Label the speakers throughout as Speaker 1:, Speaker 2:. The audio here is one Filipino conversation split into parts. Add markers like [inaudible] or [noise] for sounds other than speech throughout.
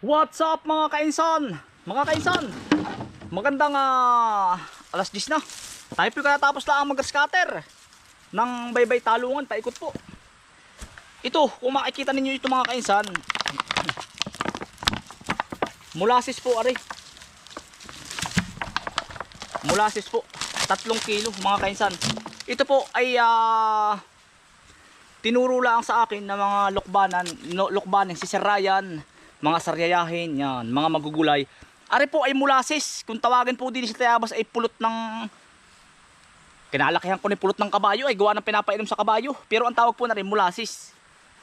Speaker 1: What's up mga kainsan? Mga kainsan, magandang ah, alas 10 na. Tayo po katapos lang mag-scatter ng baybay talungan, paikot po. Ito, kung makikita ninyo ito mga kainsan, mulasis po ari. Mulasis po, tatlong kilo mga kainsan. Ito po ay ah, tinuro lang sa akin ng mga lukbanan, no, si Sir Ryan, mga saryayahin, yan, mga magugulay. Ari po ay mulasis. Kung tawagin po din sa Tayabas ay pulot ng kinalakihan ko ni pulot ng kabayo ay gawa ng pinapainom sa kabayo. Pero ang tawag po na rin mulasis.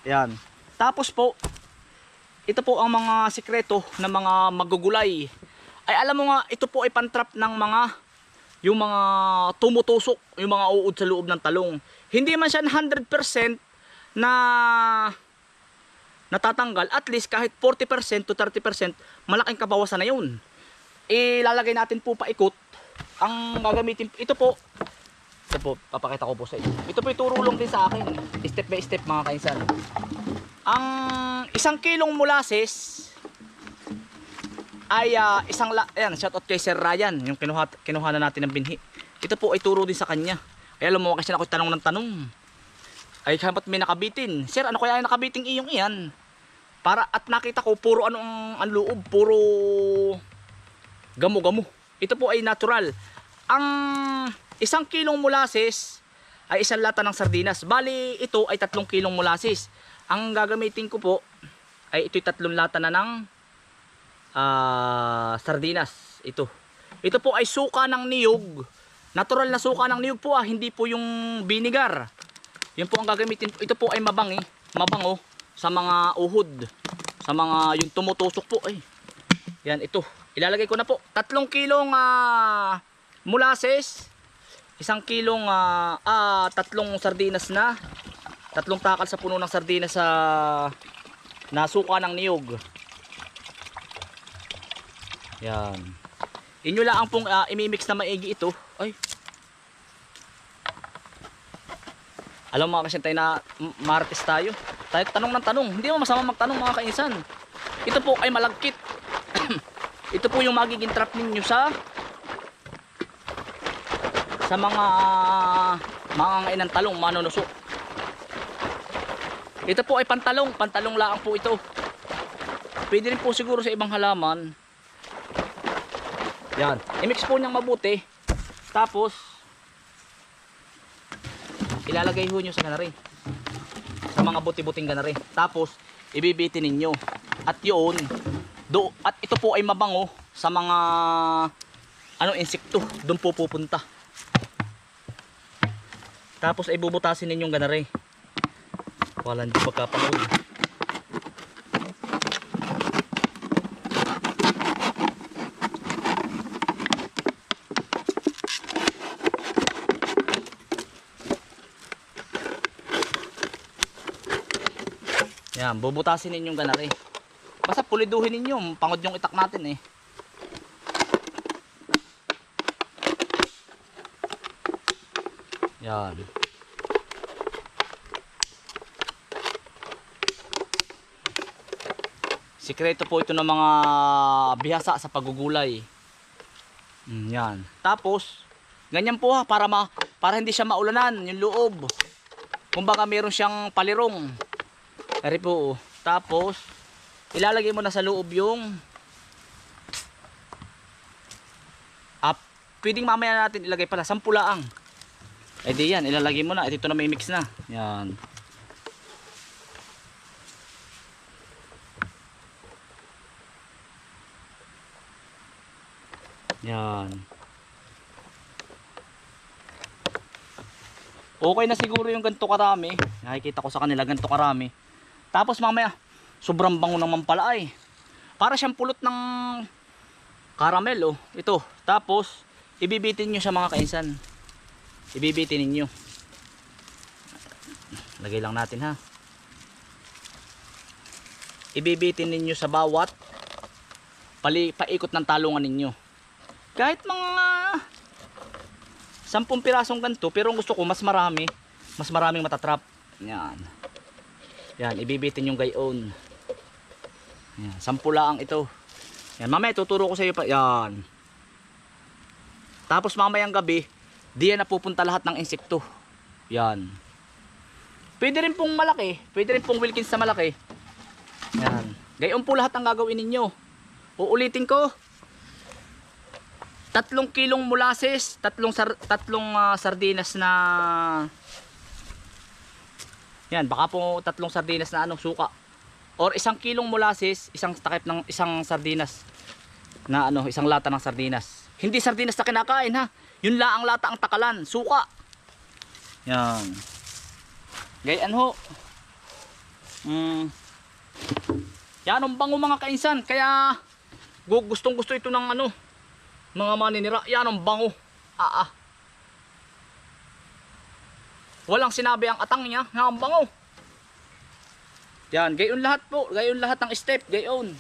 Speaker 1: Yan. Tapos po, ito po ang mga sikreto ng mga magugulay. Ay alam mo nga, ito po ay pantrap ng mga yung mga tumutusok, yung mga uod sa loob ng talong. Hindi man siya 100% na natatanggal, at least kahit 40% to 30%, malaking kabawasan na yun. Ilalagay natin po paikot. Ang gagamitin, ito po, ito po, papakita ko po sa inyo. Ito po ituro lang din sa akin. Step by step mga kainsan. Ang isang kilong molasses ay ah, isang la ayan, shout out kay Sir Ryan, yung kinuha kinuha na natin ng binhi. Ito po ay turo din sa kanya. Ay alam mo kasi ako tanong ng tanong. Ay kamat may nakabitin. Sir, ano kaya yung nakabiting iyong iyan? Para at nakita ko puro ano ang, loob, puro gamo-gamo. Ito po ay natural. Ang isang kilong molasses ay isang lata ng sardinas. Bali, ito ay tatlong kilong molasses. Ang gagamitin ko po ay ito'y tatlong lata na ng ah, sardinas. Ito. Ito po ay suka ng niyog. Natural na suka ng niyog po ah, hindi po yung vinegar. Yan po ang gagamitin. Ito po ay mabang eh. Mabango sa mga uhod. Sa mga yung tumutusok po ay. Yan ito. Ilalagay ko na po. Tatlong kilong ah, molasses. Isang kilong ah, ah, tatlong sardinas na. Tatlong takal sa puno ng sardinas sa nasuka ng niyog. Yan. Inyo lang ang pong ah, imimix na maigi ito. Ay, Alam mga kasinta na martes tayo. Tayo tanong ng tanong. Hindi mo masama magtanong mga kainsan. Ito po ay malagkit. [clears throat] Ito po yung magiging trap ninyo sa sa mga mga ngainang talong, manunusok. Ito po ay pantalong, pantalong laang po ito. Pwede rin po siguro sa ibang halaman. Yan. I-mix po niyang mabuti. Tapos, ilalagay ho nyo sa ganari sa mga buti-buting ganari. Tapos ibibitin ninyo. At yun do at ito po ay mabango sa mga ano insekto. Doon po pupunta. Tapos ay bubutasin ninyong ganari. Wala hindi pagkapanood Yan, bubutasin ninyong ganari. Basta puliduhin ninyo, pangod yung itak natin eh. Yan. Sikreto po ito ng mga bihasa sa pagugulay. Mm, yan. Tapos, ganyan po ha, para, ma, para hindi siya maulanan, yung loob. Kumbaga meron siyang palirong. Ari po. oh. Tapos, ilalagay mo na sa loob yung ah, pwedeng mamaya natin ilagay pala, sampulaang. Eh di yan, ilalagay mo na. Ito na may mix na. Yan. Yan. Okay na siguro yung ganito karami. Nakikita ko sa kanila ganito karami. Tapos mamaya, sobrang bango naman pala ay. Para siyang pulot ng caramel oh. Ito. Tapos, ibibitin nyo sa mga kainsan. Ibibitin ninyo. Lagay lang natin ha. Ibibitin ninyo sa bawat pali, paikot ng talungan ninyo. Kahit mga 10 pirasong ganito, pero gusto ko mas marami, mas maraming matatrap. Yan. Yan, ibibitin yung gayon.
Speaker 2: Yan, sampu lang ito. Yan, mamaya tuturo ko sa iyo pa. Yan. Tapos mamayang gabi, diyan na pupunta lahat ng insekto. Yan. Pwede rin pong malaki. Pwede rin pong Wilkins na malaki. Yan. Gayon po lahat ang gagawin ninyo. Uulitin ko. Tatlong kilong molasses, tatlong sar tatlong ah, sardinas na Yan, baka po tatlong sardinas na anong suka. Or isang kilong molasses, isang takip ng isang sardinas na ano, isang lata ng sardinas. Hindi sardinas na kinakain ha. Yun la ang lata ang takalan, suka. Yan. Gayaan ho. Mm. Yan ang bango mga kainsan. Kaya gu- gustong gusto ito ng ano, mga maninira. Yan ang bango. Ah ah. Walang sinabi ang atang niya. Ang bango. Yan, gayon lahat po. Gayon lahat ng step. Gayon.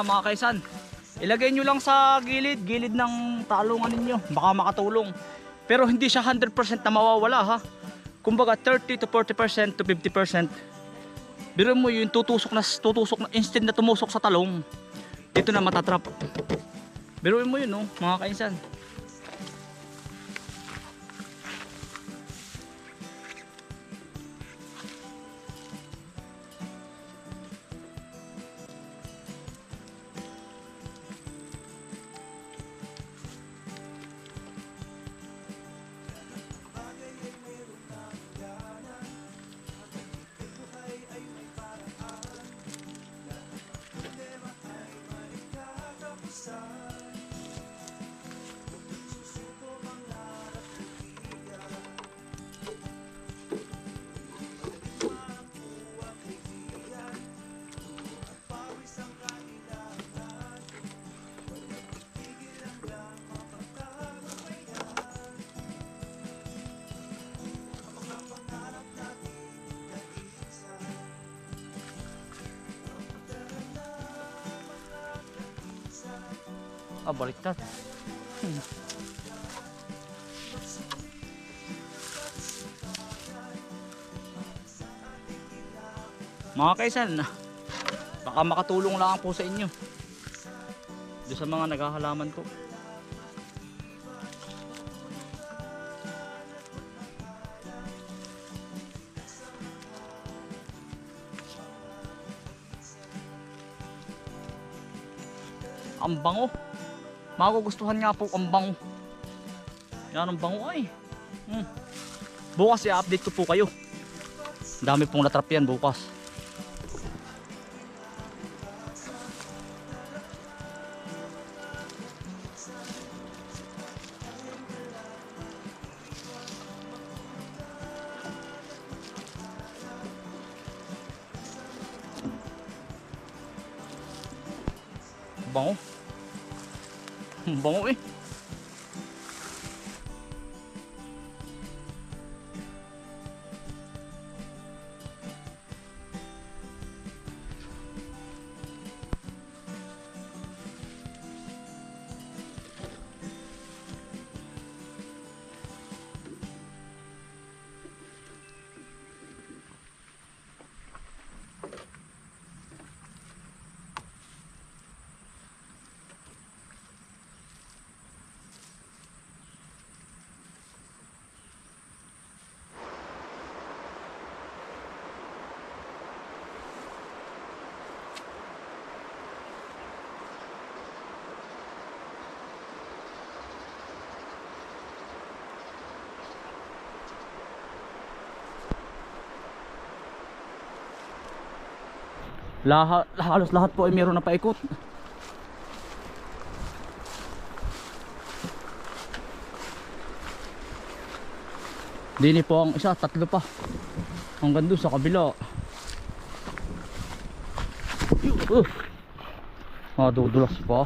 Speaker 2: Ah, mga kaisan. Ilagay nyo lang sa gilid, gilid ng talungan ninyo. Baka makatulong. Pero hindi siya 100% na mawawala ha. Kumbaga 30 to 40% to 50%. Biro mo yung tutusok na tutusok na instead na tumusok sa talong. Dito na matatrap. Biro mo yun no, mga kaisan. Ah, baliktad. Hmm. Mga kaisan, baka makatulong lang po sa inyo. Doon sa mga naghahalaman ko. Ang bango. Magugustuhan nga po ang bango. Yan ang bango ay. Hmm. Bukas i-update ko po kayo. Dami pong natrap yan bukas.
Speaker 1: Lahat, halos lahat po ay meron na paikot. Dini po ang isa, tatlo pa. Hanggang doon sa kabila. Uh. Ah, dudulas pa.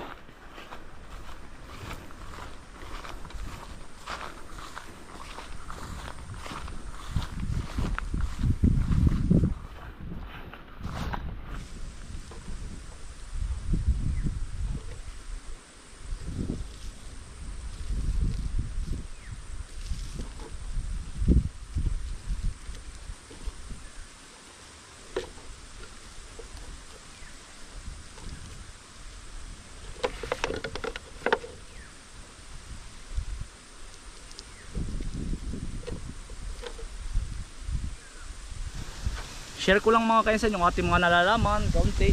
Speaker 1: Share ko lang mga kainsan yung ating mga nalalaman, kaunti.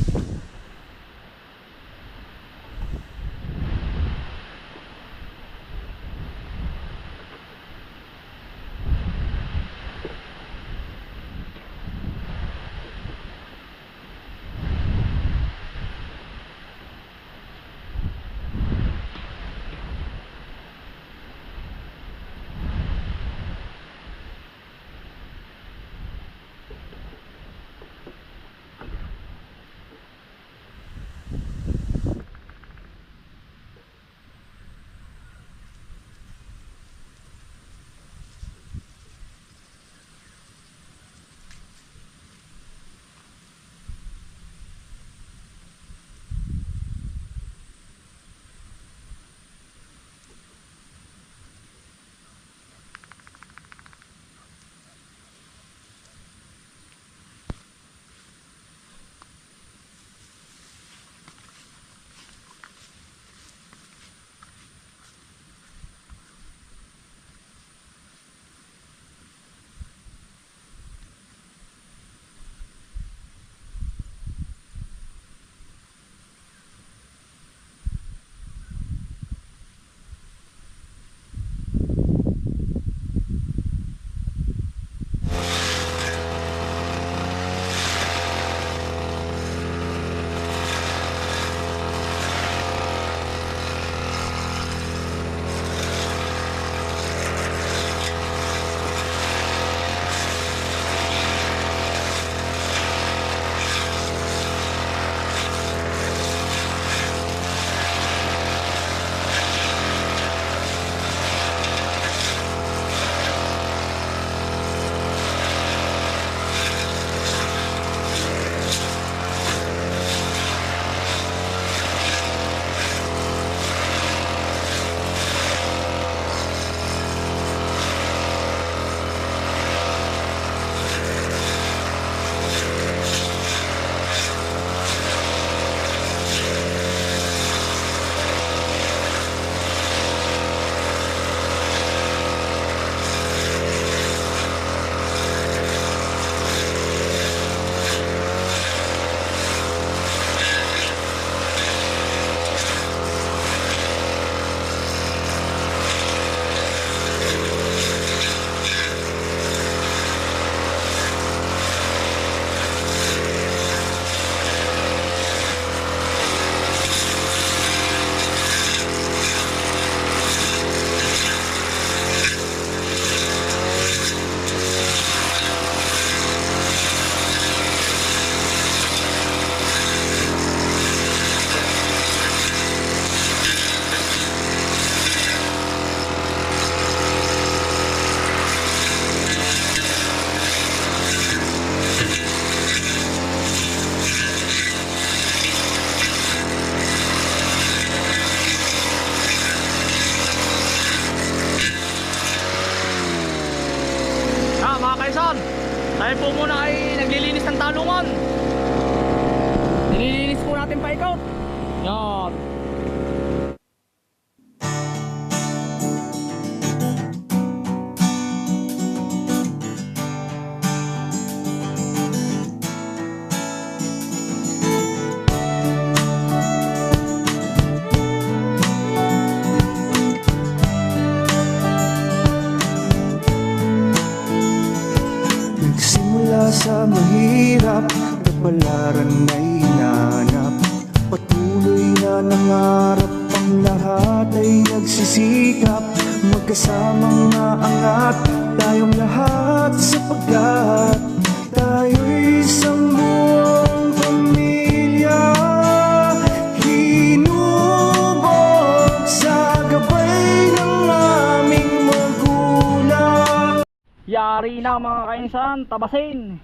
Speaker 1: Yari na mga kainsan, tabasin.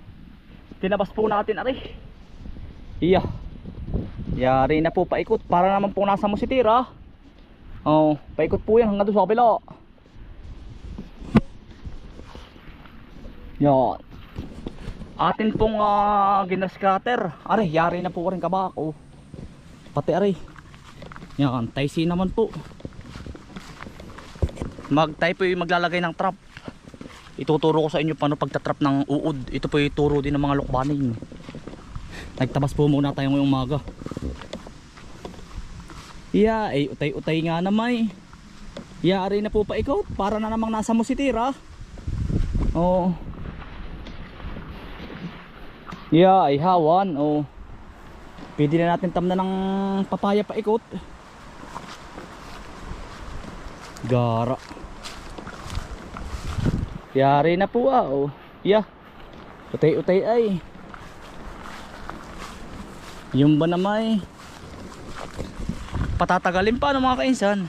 Speaker 1: Tinabas po natin ari. Iya. Yari na po paikot para naman po nasa mo si Tira. Oh, paikot po yan hanggang doon sa kabila. Yan. Atin pong uh, ginascatter. Are, yari na po rin kabako. Pati are. Yan, taisi naman po. Mag tayo po yung maglalagay ng trap ituturo ko sa inyo paano pagtatrap ng uod. Ito po yung turo din ng mga lukbaning nagtabas po muna tayo ngayong umaga. Yeah ay utay utay nga naman eh. Yari na po pa ikaw? Para na namang nasa mo si tira. Oh yeah ay hawan oh pwede na natin tamna ng papaya pa ikot. Gara Yari na po ah. Oh. Yeah. Utay-utay ay. Yung ba naman eh. Patatagalin pa ng mga kainsan.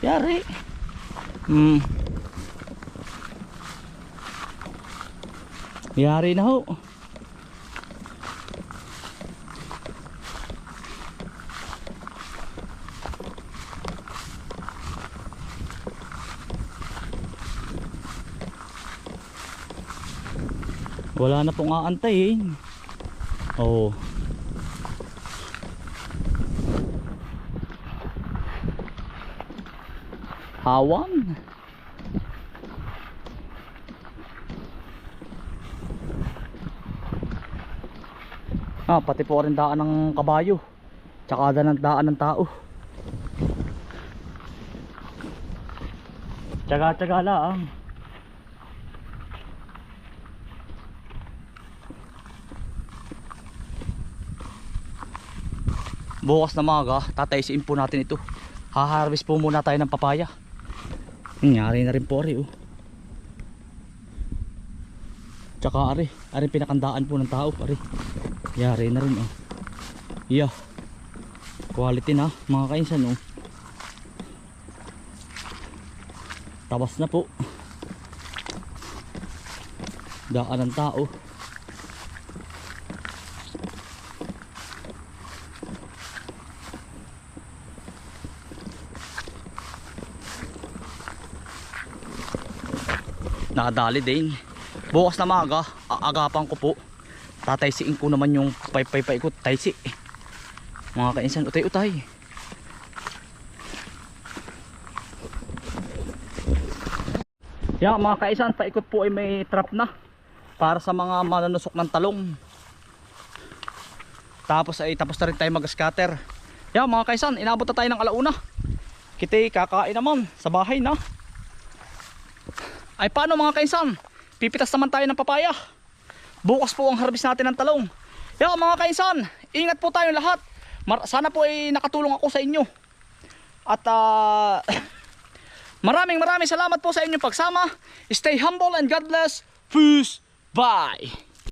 Speaker 1: Yari. Hmm. Yari na ho. Wala na pong aantay eh. Oo. Hawan. Ah, pati po rin daan ng kabayo. Tsaka daan ng daan ng tao. Tsaga-tsaga lang. Bukas na maga tataysiin po natin ito. Haharvest po muna tayo ng papaya. Nangyari na rin po ari oh. Tsaka ari ari pinakandaan po ng tao ari. Yari na rin oh. Yeah quality na mga kainsan oh. Tabas na po. Daan ng tao nakadali din. Bukas na maga aagapan ko po. Tataysiin ko naman yung paypay paikot taysi mga kainsan utay utay. Yan mga kainsan paikot po ay may trap na para sa mga mananusok ng talong. Tapos ay tapos na rin tayo mag scatter yan mga kaisan inabot na tayo ng alauna. Kita kakain naman sa bahay na ay paano mga kainsan? Pipitas naman tayo ng papaya. Bukas po ang harvest natin ng talong. Yan mga kainsan, ingat po tayong lahat. Mar- sana po ay nakatulong ako sa inyo. At ah, [coughs] maraming maraming salamat po sa inyong pagsama. Stay humble and God bless. Peace. Bye.